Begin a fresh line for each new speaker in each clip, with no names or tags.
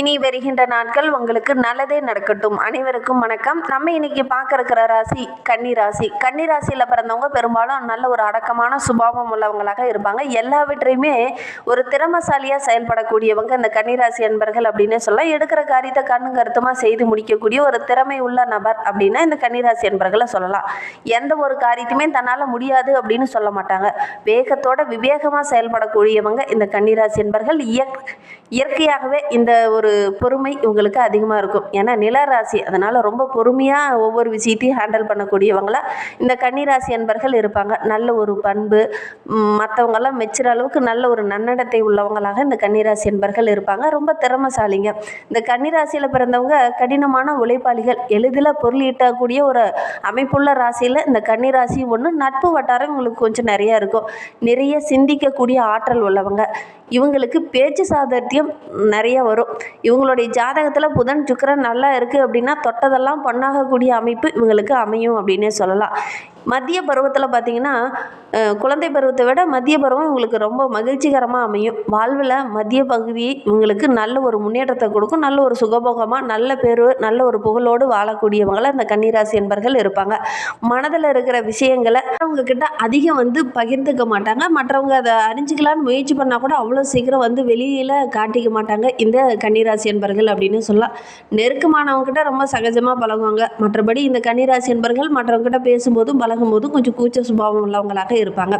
இனி வருகின்ற நாட்கள் உங்களுக்கு நல்லதே நடக்கட்டும். அனைவருக்கும் வணக்கம். நம்ம இன்னைக்கு பார்க்க இருக்கிற ராசி கன்னி ராசி. கன்னி ராசியில் பிறந்தவங்க பெரும்பாலும் நல்ல ஒரு அடக்கமான சுபாவம் உள்ளவங்களாக இருப்பாங்க. எல்லாவற்றையுமே ஒரு திறமசாலியாக செயல்படக்கூடியவங்க இந்த கன்னி ராசி அன்பர்கள் அப்படின்னு சொல்லலாம். எடுக்கிற காரியத்தை கண்ணு கருத்துமாக செய்து முடிக்கக்கூடிய ஒரு திறமை உள்ள நபர் அப்படின்னா இந்த கன்னிராசி என்பர்களை சொல்லலாம். எந்த ஒரு காரியத்தையுமே தன்னால் முடியாது அப்படின்னு சொல்ல மாட்டாங்க. வேகத்தோட விவேகமாக செயல்படக்கூடியவங்க இந்த கன்னிராசி என்பர்கள் இயற் இயற்கையாகவே இந்த ஒரு பொறுமை இவங்களுக்கு அதிகமாக இருக்கும். ஏன்னா நிலராசி அதனால் ரொம்ப பொறுமையாக ஒவ்வொரு விஷயத்தையும் ஹேண்டில் பண்ணக்கூடியவங்களாக இந்த கன்னிராசி என்பர்கள் இருப்பாங்க. நல்ல ஒரு பண்பு மற்றவங்கெல்லாம் மெச்சுற அளவுக்கு நல்ல ஒரு நன்னடத்தை உள்ளவங்களாக இந்த கன்னிராசி என்பர்கள் இருப்பாங்க. ரொம்ப திறமசாலிங்க. இந்த கன்னிராசியில் பிறந்தவங்க கடினமான உழைப்பாளிகள். எளிதில் பொருள் ஈட்டக்கூடிய ஒரு அமைப்புள்ள ராசியில் இந்த கன்னிராசி ஒன்று நட்பு வட்டாரம் இவங்களுக்கு கொஞ்சம் நிறையா இருக்கும். நிறைய சிந்திக்கக்கூடிய ஆற்றல் உள்ளவங்க. இவங்களுக்கு பேச்சு சாதர்த்தியம் நிறைய வரும். இவங்களுடைய ஜாதகத்தில் புதன் சுக்கிரன் நல்லா இருக்குது அப்படின்னா தொட்டதெல்லாம் பொண்ணாகக்கூடிய அமைப்பு இவங்களுக்கு அமையும் அப்படின்னே சொல்லலாம். மத்திய பருவத்தில் பார்த்தீங்கன்னா குழந்தை பருவத்தை விட மத்திய பருவம் உங்களுக்கு ரொம்ப மகிழ்ச்சிகரமாக அமையும். வாழ்வில் மத்திய பகுதி இவங்களுக்கு நல்ல ஒரு முன்னேற்றத்தை கொடுக்கும். நல்ல ஒரு சுகபோகமாக நல்ல பேர் நல்ல ஒரு புகழோடு வாழக்கூடியவங்களாக இந்த கன்னிராசி என்பர்கள் இருப்பாங்க. மனதில் இருக்கிற விஷயங்களை அவங்கக்கிட்ட அதிகம் வந்து பகிர்ந்துக்க மாட்டாங்க. மற்றவங்க அதை அறிஞ்சிக்கலான்னு முயற்சி பண்ணால் கூட அவ்வளோ சீக்கிரம் வந்து வெளியில் காட்டிக்க மாட்டாங்க. இந்த கன்னிராசி என்பர்கள் அப்படின்னு சொல்லலாம். நெருக்கமானவங்ககிட்ட ரொம்ப சகஜமாக பழகுவாங்க. மற்றபடி இந்த கன்னிராசி என்பர்கள் மற்றவங்ககிட்ட பேசும்போதும் பழகும்போதும் கொஞ்சம் கூச்ச சுபாவம் உள்ளவங்களாக இருப்பாங்க.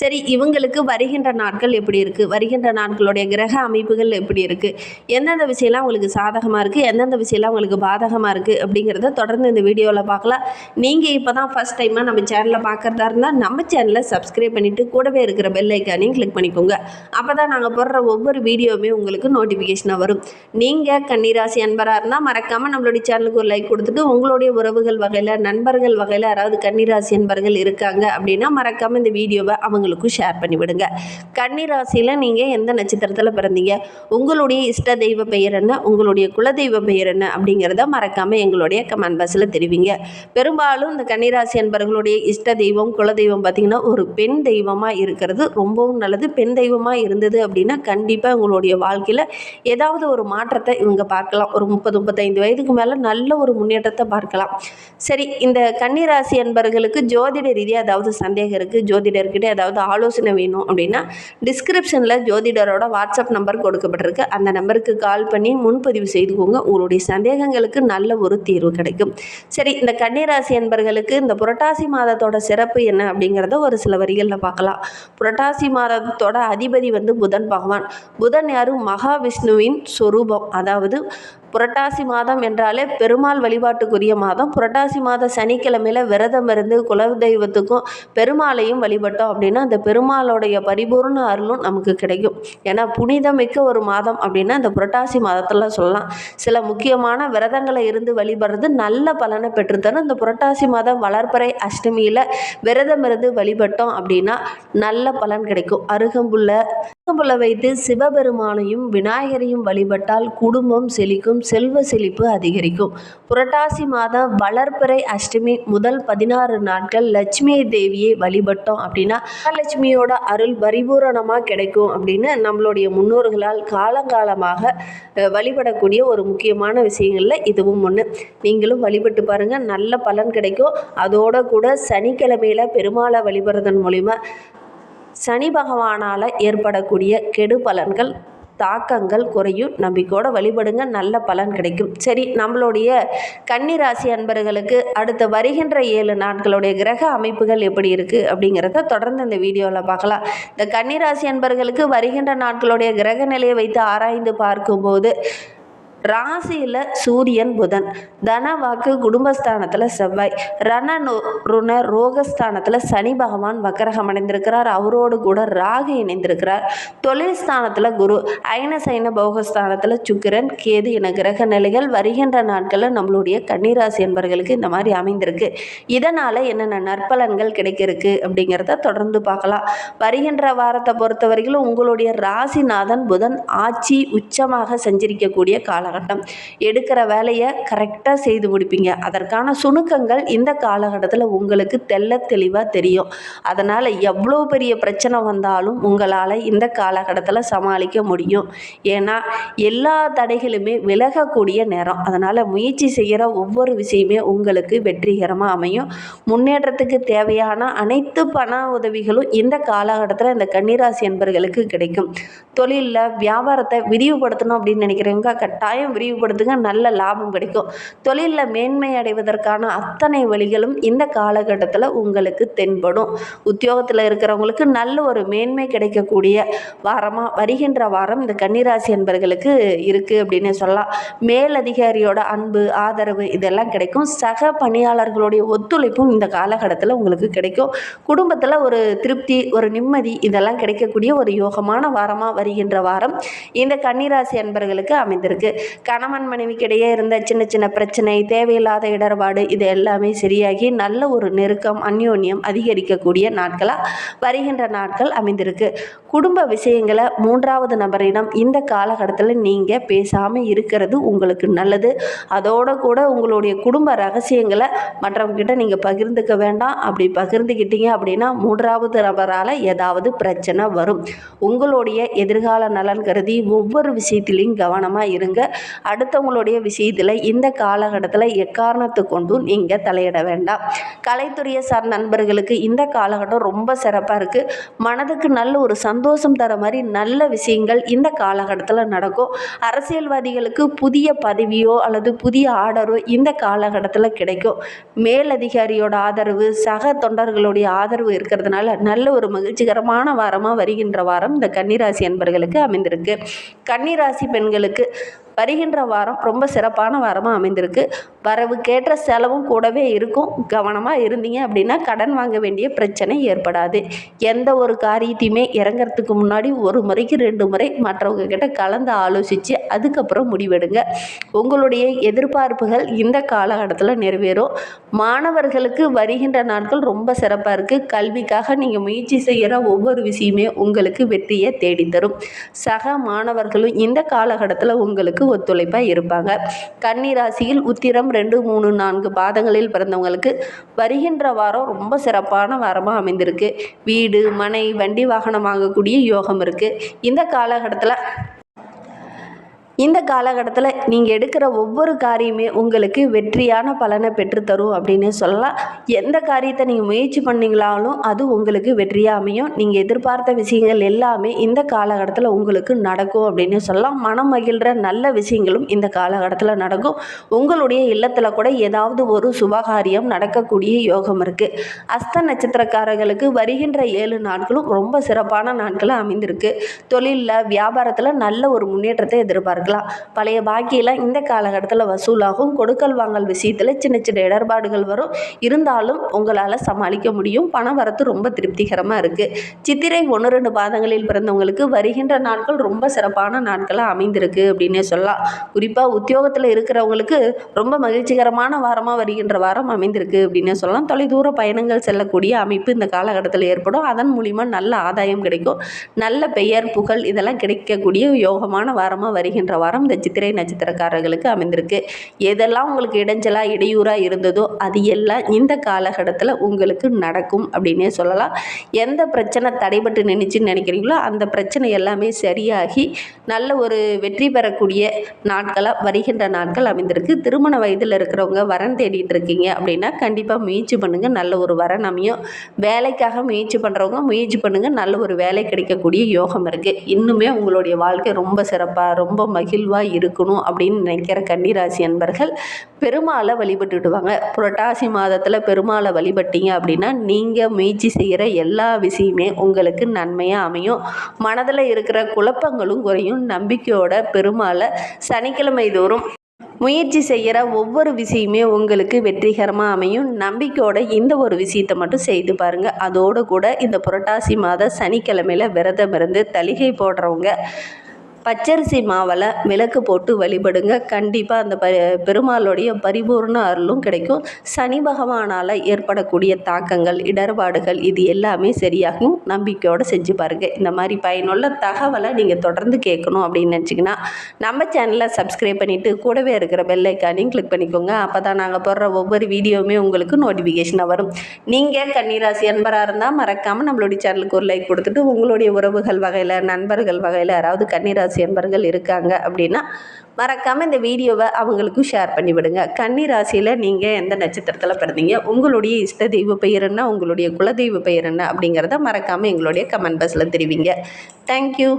சரி இவங்களுக்கு வருகின்ற நாட்கள் எப்படி இருக்குது வருகின்ற நாட்களுடைய கிரக அமைப்புகள் எப்படி இருக்குது எந்தெந்த விஷயம்லாம் உங்களுக்கு சாதகமாக இருக்குது எந்தெந்த விஷயம்லாம் உங்களுக்கு பாதகமாக இருக்குது அப்படிங்கிறத தொடர்ந்து இந்த வீடியோவில் பார்க்கலாம். நீங்கள் இப்போ தான் ஃபஸ்ட் டைமாக நம்ம சேனலை பார்க்குறதா இருந்தால் நம்ம சேனலை சப்ஸ்கிரைப் பண்ணிவிட்டு கூடவே இருக்கிற பெல் ஐக்கானையும் கிளிக் பண்ணிக்கோங்க. அப்போ தான் நாங்கள் போடுற ஒவ்வொரு வீடியோவுமே உங்களுக்கு நோட்டிஃபிகேஷனாக வரும். நீங்கள் கன்னிராசி அன்பராக இருந்தால் மறக்காமல் நம்மளுடைய சேனலுக்கு ஒரு லைக் கொடுத்துட்டு உங்களுடைய உறவுகள் வகையில் நண்பர்கள் வகையில் யாராவது கன்னிராசி அன்பர்கள் இருக்காங்க அப்படின்னா மறக்காமல் இந்த வீடியோவை அவங்களுக்கும் ஷேர் பண்ணி விடுங்க கன்னிராசியில் நீங்கள் எந்த நட்சத்திரத்தில் பிறந்தீங்க? உங்களுடைய இஷ்ட தெய்வ பெயர் என்ன? உங்களுடைய குலதெய்வ பெயர் என்ன? அப்படிங்கிறத மறக்காமல் எங்களுடைய கமெண்ட் பாக்ஸில் தெரிவிங்க. பெரும்பாலும் இந்த கன்னிராசி அன்பர்களுடைய இஷ்ட தெய்வம் குலதெய்வம் பார்த்திங்கன்னா ஒரு பெண் தெய்வமாக இருக்கிறது. ரொம்பவும் நல்லது. பெண் தெய்வமாக இருந்தது அப்படின்னா கண்டிப்பாக உங்களுடைய வாழ்க்கையில் ஏதாவது ஒரு மாற்றத்தை இவங்க பார்க்கலாம். ஒரு முப்பது முப்பத்தைந்து வயதுக்கு மேலே நல்ல ஒரு முன்னேற்றத்தை பார்க்கலாம். சரி இந்த கன்னிராசி அன்பர்களுக்கு ஜோதிட ரீதியாக ஏதாவது சந்தேகம் இருக்குது ஜோதிடர்கிட்ட ஏதாவது ஆலோசனை வேணும் அப்படின்னா டிஸ்கிரிப்ஷனில் ஜோதிடரோட வாட்ஸ்அப் நம்பர் கொடுக்கப்பட்டிருக்கு. அந்த நம்பருக்கு கால் பண்ணி முன்பதிவு செய்துக்கோங்க. உங்களுடைய சந்தேகங்களுக்கு நல்ல ஒரு தீர்வு கிடைக்கும். சரி இந்த கன்னிராசி அன்பர்களுக்கு இந்த புரட்டாசி மாதத்தோட சிறப்பு என்ன அப்படிங்கிறத ஒரு சில வரிகளில் பார்க்கலாம். புரட்டாசி மாதத்தோட அதிபதி வந்து புதன் பகவான். புதன் யாரும் மகாவிஷ்ணுவின் சொரூபம். அதாவது புரட்டாசி மாதம் என்றாலே பெருமாள் வழிபாட்டுக்குரிய மாதம். புரட்டாசி மாத சனிக்கிழமையில் விரதம் இருந்து குலதெய்வத்துக்கும் பெருமாளையும் வழிபட்டோம் அப்படின்னா அந்த பெருமாளுடைய பரிபூர்ண அருளும் நமக்கு கிடைக்கும். ஏன்னா புனிதமிக்க ஒரு மாதம் அப்படின்னா இந்த புரட்டாசி மாதத்தில் சொல்லலாம். சில முக்கியமான விரதங்களை இருந்து வழிபடுறது நல்ல பலனை பெற்றுத்தரும். இந்த புரட்டாசி மாதம் வளர்ப்பறை அஷ்டமியில் விரதம் இருந்து வழிபட்டோம் அப்படின்னா நல்ல பலன் கிடைக்கும். அருகம்புல்ல புல வைத்து சிவபெருமானையும் விநாயகரையும் வழிபட்டால் குடும்பம் செழிக்கும் செல்வ செழிப்பு அதிகரிக்கும். புரட்டாசி மாதம் வளர்ப்பறை அஷ்டமி முதல் பதினாறு நாட்கள் லட்சுமி தேவியை வழிபட்டோம் அப்படின்னா லட்சுமியோட அருள் பரிபூரணமாக கிடைக்கும் அப்படின்னு நம்மளுடைய முன்னோர்களால் காலங்காலமாக வழிபடக்கூடிய ஒரு முக்கியமான விஷயங்களில் இதுவும் ஒன்று நீங்களும் வழிபட்டு பாருங்கள் நல்ல பலன் கிடைக்கும். அதோட கூட சனிக்கிழமையில் பெருமாளை வழிபடுறதன் மூலிமா சனி பகவானால் ஏற்படக்கூடிய கெடு பலன்கள் தாக்கங்கள் குறையும். நம்பிக்கையோடு வழிபடுங்க. நல்ல பலன் கிடைக்கும். சரி நம்மளுடைய கன்னிராசி அன்பர்களுக்கு அடுத்த வருகின்ற ஏழு நாட்களுடைய கிரக அமைப்புகள் எப்படி இருக்குது அப்படிங்கிறத தொடர்ந்து இந்த வீடியோவில் பார்க்கலாம். இந்த கன்னிராசி அன்பர்களுக்கு வருகின்ற நாட்களுடைய கிரக நிலையை வைத்து ஆராய்ந்து பார்க்கும்போது ராசியில் சூரியன் புதன். தன வாக்கு குடும்பஸ்தானத்தில் செவ்வாய். ரண நோ ருண ரோகஸ்தானத்தில் சனி பகவான் வக்கரகம் அடைந்திருக்கிறார். அவரோடு கூட ராகு இணைந்திருக்கிறார். தொழில் ஸ்தானத்தில் குரு ஐன சைன போகஸ்தானத்தில் சுக்கிரன் கேது என கிரக நிலைகள் வருகின்ற நாட்களில் நம்மளுடைய கன்னிராசி என்பவர்களுக்கு இந்த மாதிரி அமைந்திருக்கு. இதனால் என்னென்ன நற்பலன்கள் கிடைக்கிறதுக்கு அப்படிங்கிறத தொடர்ந்து பார்க்கலாம். வருகின்ற வாரத்தை பொறுத்தவரையிலும் உங்களுடைய ராசிநாதன் புதன் ஆட்சி உச்சமாக சஞ்சரிக்கக்கூடிய காலம். காலகட்டம். எடுக்கிற வேலையை கரெக்டாக செய்து முடிப்பீங்க. அதற்கான சுணுக்கங்கள் இந்த காலகட்டத்தில் உங்களுக்கு தெள்ள தெளிவாக தெரியும். அதனால் எவ்வளோ பெரிய பிரச்சனை வந்தாலும் உங்களால் இந்த காலகட்டத்தில் சமாளிக்க முடியும். ஏன்னா எல்லா தடைகளுமே விலகக்கூடிய நேரம். அதனால் முயற்சி செய்கிற ஒவ்வொரு விஷயமே உங்களுக்கு வெற்றிகரமாக அமையும். முன்னேற்றத்துக்கு தேவையான அனைத்து பண உதவிகளும் இந்த காலகட்டத்தில் இந்த கன்னிராசி என்பர்களுக்கு கிடைக்கும். தொழிலில் வியாபாரத்தை விரிவுபடுத்தணும் அப்படின்னு நினைக்கிறவங்க கட்டாயம் விரிவுபடுத்துங்க நல்ல லாபம் கிடைக்கும். தொழிலில் மேன்மை அடைவதற்கான அத்தனை வழிகளும் இந்த காலகட்டத்தில் உங்களுக்கு தென்படும். உத்தியோகத்தில் இருக்கிறவங்களுக்கு நல்ல ஒரு மேன்மை கிடைக்கக்கூடிய வாரமாக வருகின்ற வாரம் இந்த கன்னிராசி என்பர்களுக்கு இருக்குது அப்படின்னு சொல்லலாம். மேலதிகாரியோட அன்பு ஆதரவு இதெல்லாம் கிடைக்கும். சக பணியாளர்களுடைய ஒத்துழைப்பும் இந்த காலகட்டத்தில் உங்களுக்கு கிடைக்கும். குடும்பத்தில் ஒரு திருப்தி ஒரு நிம்மதி இதெல்லாம் கிடைக்கக்கூடிய ஒரு யோகமான வாரமாக வருகின்ற வாரம் இந்த கன்னிராசி அன்பர்களுக்கு அமைந்திருக்கு. கணவன் மனைவிக்கிடையே இருந்த சின்ன சின்ன பிரச்சனை தேவையில்லாத இடர்பாடு இது எல்லாமே சரியாகி நல்ல ஒரு நெருக்கம் அந்யோன்யம் அதிகரிக்கக்கூடிய நாட்களாக வருகின்ற நாட்கள் அமைந்திருக்கு. குடும்ப விஷயங்களை மூன்றாவது நபரிடம் இந்த காலகட்டத்தில் நீங்கள் பேசாமல் இருக்கிறது உங்களுக்கு நல்லது. அதோட கூட உங்களுடைய குடும்ப ரகசியங்களை மற்றவங்ககிட்ட நீங்கள் பகிர்ந்துக்க வேண்டாம். அப்படி பகிர்ந்துக்கிட்டீங்க அப்படின்னா மூன்றாவது நபரால் ஏதாவது பிரச்சனை வரும். உங்களுடைய எதிர்கால நலன் கருதி ஒவ்வொரு விஷயத்திலையும் கவனமாக இருங்க. அடுத்தவங்களுடைய விஷயத்தில் இந்த காலகட்டத்தில் எக்காரணத்தை கொண்டும் நீங்கள் தலையிட வேண்டாம். கலைத்துறையை சார்ந்த நண்பர்களுக்கு இந்த காலகட்டம் ரொம்ப சிறப்பாக இருக்குது மனதுக்கு நல்ல ஒரு சந்தோஷம் தர மாதிரி நல்ல விஷயங்கள் இந்த காலகட்டத்தில் நடக்கும். அரசியல்வாதிகளுக்கு புதிய பதவியோ அல்லது புதிய ஆர்டரோ இந்த காலகட்டத்தில் கிடைக்கும். மேலதிகாரியோட ஆதரவு சக தொண்டர்களுடைய ஆதரவு இருக்கிறதுனால நல்ல ஒரு மகிழ்ச்சிகரமான வாரமாக வருகின்ற வாரம் இந்த கன்னிராசி அன்பர்களுக்கு அமைந்திருக்கு. கன்னிராசி பெண்களுக்கு வருகின்ற வாரம் ரொம்ப சிறப்பான வாரமாக அமைந்திருக்கு. வரவுக்கேற்ற செலவும் கூடவே இருக்கும். கவனமாக இருந்தீங்க அப்படின்னா கடன் வாங்க வேண்டிய பிரச்சனை ஏற்படாது. எந்த ஒரு காரியத்தையுமே இறங்கிறதுக்கு முன்னாடி ஒரு முறைக்கு ரெண்டு முறை மற்றவங்க கிட்ட கலந்து ஆலோசித்து அதுக்கப்புறம் முடிவெடுங்க. உங்களுடைய எதிர்பார்ப்புகள் இந்த காலகட்டத்தில் நிறைவேறும். மாணவர்களுக்கு வருகின்ற நாட்கள் ரொம்ப சிறப்பாக இருக்குது கல்விக்காக நீங்கள் முயற்சி செய்கிற ஒவ்வொரு விஷயமே உங்களுக்கு வெற்றியை தேடித்தரும். சக மாணவர்களும் இந்த காலகட்டத்தில் உங்களுக்கு ஒத்துழைப்பாக இருப்பாங்க. கன்னி ராசியில் உத்திரம் ரெண்டு மூணு நான்கு பாதங்களில் பிறந்தவங்களுக்கு வருகின்ற வாரம் ரொம்ப சிறப்பான வாரமாக அமைந்திருக்கு. வீடு மனை வண்டி வாகனம் வாங்கக்கூடிய யோகம் இருக்குது இந்த காலகட்டத்தில் இந்த காலகட்டத்தில் நீங்கள் எடுக்கிற ஒவ்வொரு காரியமே உங்களுக்கு வெற்றியான பலனை பெற்றுத்தரும் அப்படின்னு சொல்லலாம். எந்த காரியத்தை நீங்கள் முயற்சி பண்ணீங்களாலும் அது உங்களுக்கு வெற்றியாக அமையும். நீங்கள் எதிர்பார்த்த விஷயங்கள் எல்லாமே இந்த காலகட்டத்தில் உங்களுக்கு நடக்கும் அப்படின்னு சொல்லலாம். மனம் மகிழ்கிற நல்ல விஷயங்களும் இந்த காலகட்டத்தில் நடக்கும். உங்களுடைய இல்லத்தில் கூட ஏதாவது ஒரு சுபகாரியம் நடக்கக்கூடிய யோகம் இருக்குது அஸ்த நட்சத்திரக்காரர்களுக்கு வருகின்ற ஏழு நாட்களும் ரொம்ப சிறப்பான நாட்களாக அமைந்திருக்கு. தொழிலில் வியாபாரத்தில் நல்ல ஒரு முன்னேற்றத்தை எதிர்பார்க்கலாம். பழைய பாக்கியெல்லாம் இந்த காலகட்டத்தில் வசூலாகும். கொடுக்கல் வாங்கல் விஷயத்தில் சின்ன சின்ன இடர்பாடுகள் வரும். இருந்தாலும் உங்களால் சமாளிக்க முடியும். பண வரத்து ரொம்ப திருப்திகரமாக இருக்குது சித்திரை ஒன்று ரெண்டு பாதங்களில் பிறந்தவங்களுக்கு வருகின்ற நாட்கள் ரொம்ப சிறப்பான நாட்களாக அமைந்திருக்கு அப்படின்னே சொல்லலாம். குறிப்பாக உத்தியோகத்தில் இருக்கிறவங்களுக்கு ரொம்ப மகிழ்ச்சிகரமான வாரமாக வருகின்ற வாரம் அமைந்திருக்கு அப்படின்னே சொல்லலாம். தொலைதூர பயணங்கள் செல்லக்கூடிய அமைப்பு இந்த காலகட்டத்தில் ஏற்படும். அதன் மூலிமா நல்ல ஆதாயம் கிடைக்கும். நல்ல பெயர் புகழ் இதெல்லாம் கிடைக்கக்கூடிய யோகமான வாரமாக வருகின்ற வாரம் இந்த சித்திரை நட்சத்திரக்காரர்களுக்கு அமைந்திருக்கு. எதெல்லாம் உங்களுக்கு இடைஞ்சலாக இடையூறாக இருந்ததோ அது எல்லாம் இந்த காலகட்டத்தில் உங்களுக்கு நடக்கும் அப்படின்னே சொல்லலாம். எந்த பிரச்சனை தடைபட்டு நின்றுச்சுன்னு நினைக்கிறீங்களோ அந்த பிரச்சனை எல்லாமே சரியாகி நல்ல ஒரு வெற்றி பெறக்கூடிய நாட்களாக வருகின்ற நாட்கள் அமைந்திருக்கு. திருமண வயதில் இருக்கிறவங்க வரன் தேடிட்டு இருக்கீங்க அப்படின்னா கண்டிப்பாக முயற்சி பண்ணுங்கள் நல்ல ஒரு வரன் அமையும். வேலைக்காக முயற்சி பண்ணுறவங்க முயற்சி பண்ணுங்கள் நல்ல ஒரு வேலை கிடைக்கக்கூடிய யோகம் இருக்குது இன்னுமே உங்களுடைய வாழ்க்கை ரொம்ப சிறப்பாக ரொம்ப மகிழ்வாக இருக்கணும் அப்படின்னு நினைக்கிற கன்னிராசி அன்பர்கள் பெருமாளை வழிபட்டுடுவாங்க புரட்டாசி மாதத்தில் பெருமாளை வழிபட்டீங்க அப்படின்னா நீங்கள் முயற்சி செய்கிற எல்லா விஷயமே உங்களுக்கு நன்மையாக அமையும். மனதில் இருக்கிற குழப்பங்களும் குறையும். நம்பிக்கையோட பெருமாளை சனிக்கிழமை தோறும் முயற்சி செய்கிற ஒவ்வொரு விஷயமே உங்களுக்கு வெற்றிகரமாக அமையும். நம்பிக்கையோட இந்த ஒரு விஷயத்தை மட்டும் செய்து பாருங்கள் அதோடு கூட இந்த புரட்டாசி மாத சனிக்கிழமையில் விரதம் இருந்து தளிகை போடுறவங்க பச்சரிசி மாவில் விளக்கு போட்டு வழிபடுங்க. கண்டிப்பாக அந்த ப பெருமாளுடைய பரிபூர்ண அருளும் கிடைக்கும். சனி பகவானால் ஏற்படக்கூடிய தாக்கங்கள் இடர்பாடுகள் இது எல்லாமே சரியாகும். நம்பிக்கையோடு செஞ்சு பாருங்கள் இந்த மாதிரி பயனுள்ள தகவலை நீங்கள் தொடர்ந்து கேட்கணும் அப்படின்னு நினச்சிங்கன்னா நம்ம சேனலை சப்ஸ்கிரைப் பண்ணிவிட்டு கூடவே இருக்கிற பெல்லைக்கானையும் கிளிக் பண்ணிக்கோங்க. அப்போ தான் நாங்கள் போடுற ஒவ்வொரு வீடியோவுமே உங்களுக்கு நோட்டிஃபிகேஷனாக வரும். நீங்கள் கன்னிராசி அன்பராக இருந்தால் மறக்காமல் நம்மளுடைய சேனலுக்கு ஒரு லைக் கொடுத்துட்டு உங்களுடைய உறவுகள் வகையில் நண்பர்கள் வகையில் யாராவது கன்னிராசி என்பர்கள் இருக்காங்க அப்படின்னா மறக்காமல் இந்த வீடியோவை அவங்களுக்கும் ஷேர் பண்ணி விடுங்க கன்னி ராசியில் நீங்கள் எந்த நட்சத்திரத்தில் பிறந்தீங்க? உங்களுடைய இஷ்ட தெய்வ பெயர் என்ன? உங்களுடைய குலதெய்வ பெயர் என்ன? அப்படிங்கிறத மறக்காமல் எங்களுடைய கமெண்ட் பாக்ஸில் தெரிவிங்க. தேங்க்யூ